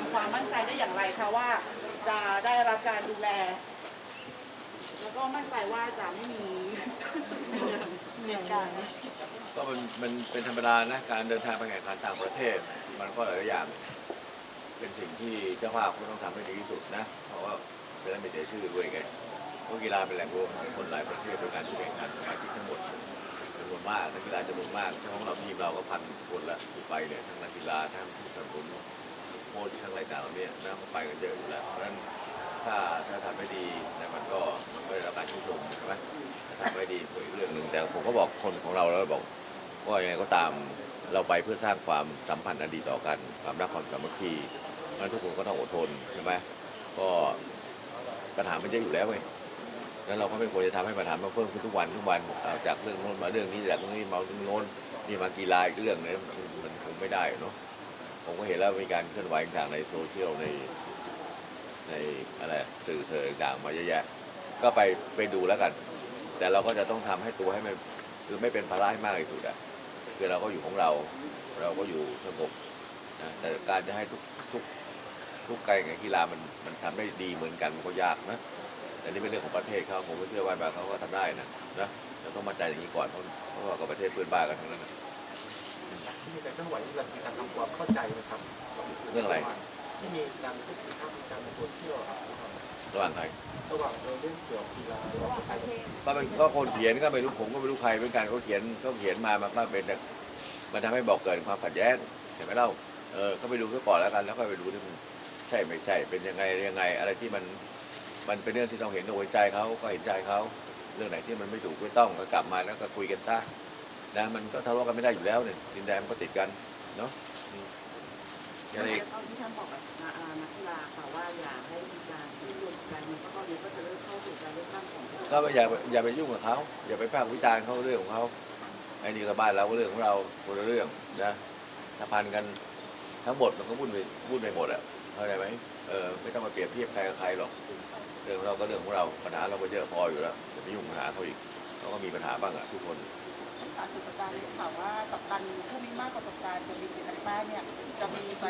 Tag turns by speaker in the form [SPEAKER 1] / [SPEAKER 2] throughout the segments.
[SPEAKER 1] มีความมั่นใจได้อย่างไรคะว่า จะได้รับการดูแล แล้วก็มั่นใจว่าจะไม่มีเหตุการณ์
[SPEAKER 2] ก็มันมันเป็นธรรมดานะการเดินทางไปแข่งขันต่างประเทศ มันก็หลายอย่าง เป็นสิ่งที่เจ้าภาพก็ต้องทำให้ดีที่สุดนะ เพราะว่าเป็นได้ไม่เสียชื่อด้วยไงเพราะกีฬาเป็นแหล่งรวมของคนหลายประเทศโดยการที่แข่งขันสมาชิกทั้งหมดจำนวนมากนักกีฬาจำนวนมากช่องเราทีมเราก็พันคนละที่ไปเนี่ยทั้งนักกีฬาทั้งผู้สนับสนุน ค้ชทั้งรายการเหล่านี้นะก็ไปกันเยอะอยู่แล้วเพราะฉะนั้นถ้าถ้าทำไม่ดีแต่มันก็มันก็ได้รับการชื่นชมใช่ไหมถ้าทำไม่ดีก็อีกเรื่องหนึ่งแต่ผมก็บอกคนของเราแล้วบอกว่ายังไงก็ตามเราไปเพื่อสร้างความสัมพันธ์อันดีต่อกัน ความรักความสามัคคีนั้นทุกคนก็ต้องอดทนใช่ไหมก็ปัญหามันเยอะอยู่แล้วไงนั้นเราก็ไม่ควรจะทำให้ปัญหามันเพิ่มขึ้นทุกวันทุกวันจากเรื่องโน้นมาเรื่องนี้จากเรื่องนี้มาเรื่องโน้นนี่มากีฬาอีกเรื่องนึงมันมันคงไม่ได้เนาะ ผมก็เห็นแล้วมีการเคลื่อนไหวต่างๆในโซเชียลในในอะไรสื่อเสอต่างๆมาเยอะแยะ ก็ไปไปดูแล้วกัน แต่เราก็จะต้องทำให้ตัวให้มันคือไม่เป็นภาระให้มากที่สุดอะคือเราก็อยู่ของเรา เราก็อยู่สงบนะแต่การจะให้ทุกทุกทุกการแข่งกีฬามันมันทำได้ดีเหมือนกันมันก็ยากนะแต่นี่เป็นเรื่องของประเทศเขาผมก็เชื่อว่าแบบเขาก็ทำได้นะนะเราต้องมั่นใจอย่างนี้ก่อนเพราะเพราะว่ากับประเทศเพื่อนบ้านกันทั้งนั้นนะ
[SPEAKER 3] ที่มีการเคลื่อนไหวเรื่องการทำความเข้าใจนะครับ
[SPEAKER 2] เรื่องอะไร
[SPEAKER 3] ที่มีการพูดถึงภาพวิจารณ์ในโซเชียลครับ
[SPEAKER 2] ระหว่างใคร
[SPEAKER 3] ระหว่างเรื่องเกี่ยวกับกีฬาระหว่างประเทศ
[SPEAKER 2] ก็เป็นก็คนเขียนก็ไม่รู้ผมก็ไม่รู้ใครเหมือนกันเขาเขียนเขาเขียนมามันก็เป็นแต่มันทำให้บอกเกิดความขัดแย้งเห็นไหมเล่าเออก็ไปดูซะก่อนแล้วกันแล้วก็ไปดูที่มันใช่ไม่ใช่เป็นยังไงยังไง อะไรที่มันมันเป็นเรื่องที่ต้องเห็นอกเห็นใจเขาก็เห็นใจเขาเรื่องไหนที่มันไม่ถูกไม่ต้องก็กลับมาแล้วก็คุยกันซะ นะมันก็ทะเลาะกันไม่ได้อยู่แล้วเนี่ยดินแดนมันก็ติดกันเนาะอืมอย่างนี้
[SPEAKER 1] ตอนที่ท่านบอกกับนักอ่านักกีฬาค่ะว่าอย่าให้มีการที่รวมกันมันก็ตอนนี้ก็จะเริ่มเข้าสู่การเลือกตั้งของ
[SPEAKER 2] ก็อย่าอย่าไปยุ่งกับเขาอย่าไปพากษ์วิจารณ์เขาเรื่องของเขาไอ้นี่ก็บ้านเราก็เรื่องของเราคนละเรื่องนะถ้าพันกันทั้งหมดมันก็วุ่นไปวุ่นไปหมดอะเข้าใจไหมเออไม่ต้องมาเปรียบเทียบใครกับใครหรอกเรื่องของเราก็เรื่องของเราปัญหาเราก็เยอะพออยู่แล้วอย่าไปยุ่งปัญหาเขาอีกเขาก็มีปัญหาบ้างอะทุกคน
[SPEAKER 1] กาสุดสัปดาห์นี้ข่าวว่ากัปตันผู้มีมากประสบการณ์จะบินจากใต้เนี่ยจะมีไป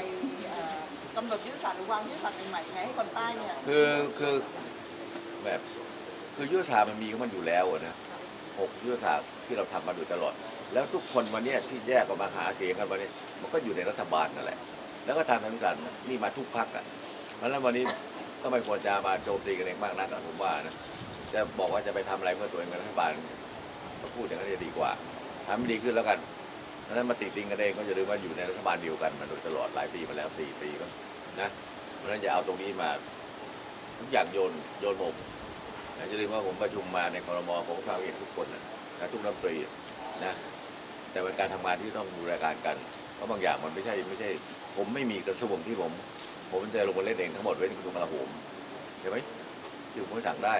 [SPEAKER 1] เอ่อกำหนดยุทธศาสตร์หรือวางยุทธศาสตร์ใหม่ๆไงให้คนใต้เนี่ย
[SPEAKER 2] คือคือแบบคือยุทธศาสตร์มันมีของมันอยู่แล้วอะนะหกยุทธศาสตร์ที่เราทำมาโดยตลอด แล้วทุกคนวันเนี้ยที่แยกออกมาหาเสียงกันวันนี้มันก็อยู่ในรัฐบาลนั่นแหละ แล้วก็ทำทั้งกันนี่มาทุกพักอะเพราะฉะนั้นวันนี้ก็ไม่ควรจะมาโจมตีกันเองมากนักอะผมว่านะจะบอกว่าจะไปทำอะไรเพื่อตัวเองเป็นรัฐบาลก็พูดอย่างนั้นจะดีกว่า ทำให้ดีขึ้นแล้วกันเพราะฉะนั้นมาติดติงกันเองก็จะรู้ว่าอยู่ในรัฐบาลเดียวกันมาโดยตลอดหลายปีมาแล้วสี่ปีก็นะเพราะฉะนั้นจะเอาตรงนี้มาทุกอย่างโยนโยนผมนะจะลืมว่าผมประชุมมาในคอรมอผมก็ฟังเห็นทุกคนนะทุกรัฐมนตรีนะแต่เป็นการทำงานที่ต้องดูรายการกันเพราะบางอย่างมันไม่ใช่ไม่ใช่ ผมไม่มีกระทรวงที่ผม ผมจะลงมาเล่นเองทั้งหมดเว้นกระทรวงกลาโหมใช่ไหมที่ผมสั่งได้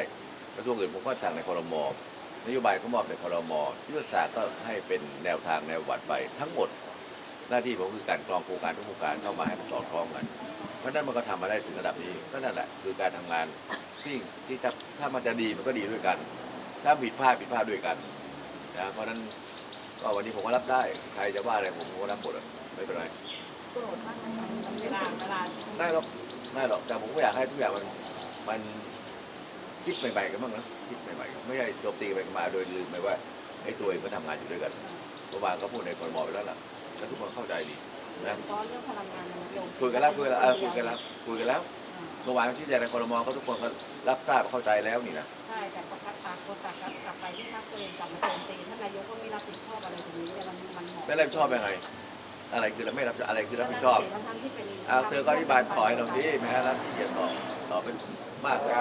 [SPEAKER 2] กระทรวงอื่นผมก็สั่งในคอรมอ นโยบายก็มอบในคอรมอยุทธศาสตร์ก็ให้เป็นแนวทางแนววัดไปทั้งหมด หน้าที่ผมคือการกรองโครงการทุกโครงการเข้ามาให้มันสอดคล้องกัน เพราะฉะนั้นมันก็ทำมาได้ถึงระดับนี้ก็นั่นแหละคือการทำงานที่ที่ถ้าถ้ามันจะดีมันก็ดีด้วยกัน ถ้าผิดพลาดผิดพลาดด้วยกันนะเพราะฉะนั้นก็วันนี้ผมก็รับได้ ใครจะว่าอะไรผมก็รับหมดอะไม่เป็นไร
[SPEAKER 1] เวลาเวลา
[SPEAKER 2] ได้หรอกได้หรอกแต่ผมก็อยากให้ทุกอย่างมันมันคิดใหม่ๆกันบ้างนะ คิดใหม่ๆกันไม่ใช่โจมตีไปมาโดยลืมไปว่าไอ้ตัวเองก็ทำงานอยู่ด้วยกันเมื่อวานก็พูดในคอรมอไปแล้วล่ะแล้วทุกคนเข้าใจดีนะ
[SPEAKER 1] เพราะเรื่องพลังงานมันโยง
[SPEAKER 2] คุยกันแล้วคุยกันแล้วเออคุยกันแล้วคุยกันแล้วเมื่อวานชี้แจงในคอรมอก็ทุกคนก็รับทราบเข้าใจแล้วนี่นะ
[SPEAKER 4] ใช่แต่ประคับตาคนต่างกันกลับไปที่ภาคตัวเองกลับมาโจมตีท่านนายกก็ไม่รับผิดชอบอะไรตรงนี้เนี่ยมันมันหอม
[SPEAKER 2] ไม่รับผิดชอบยังไงอะไรคือเราไม่รับอะไรคือรับผิดชอบ
[SPEAKER 4] ทั้งที่เป็น
[SPEAKER 2] เอาเธอก็อธิบายต่อให้เราที่แม้แล้วที่เกียรตอบตอบเป็นมากเลย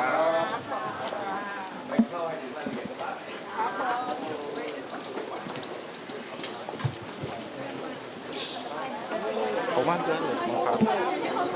[SPEAKER 2] ไม่เข้าให้ถึงรายละเอียดก็ได้
[SPEAKER 3] เขาว่างเยอะเลยนะครับ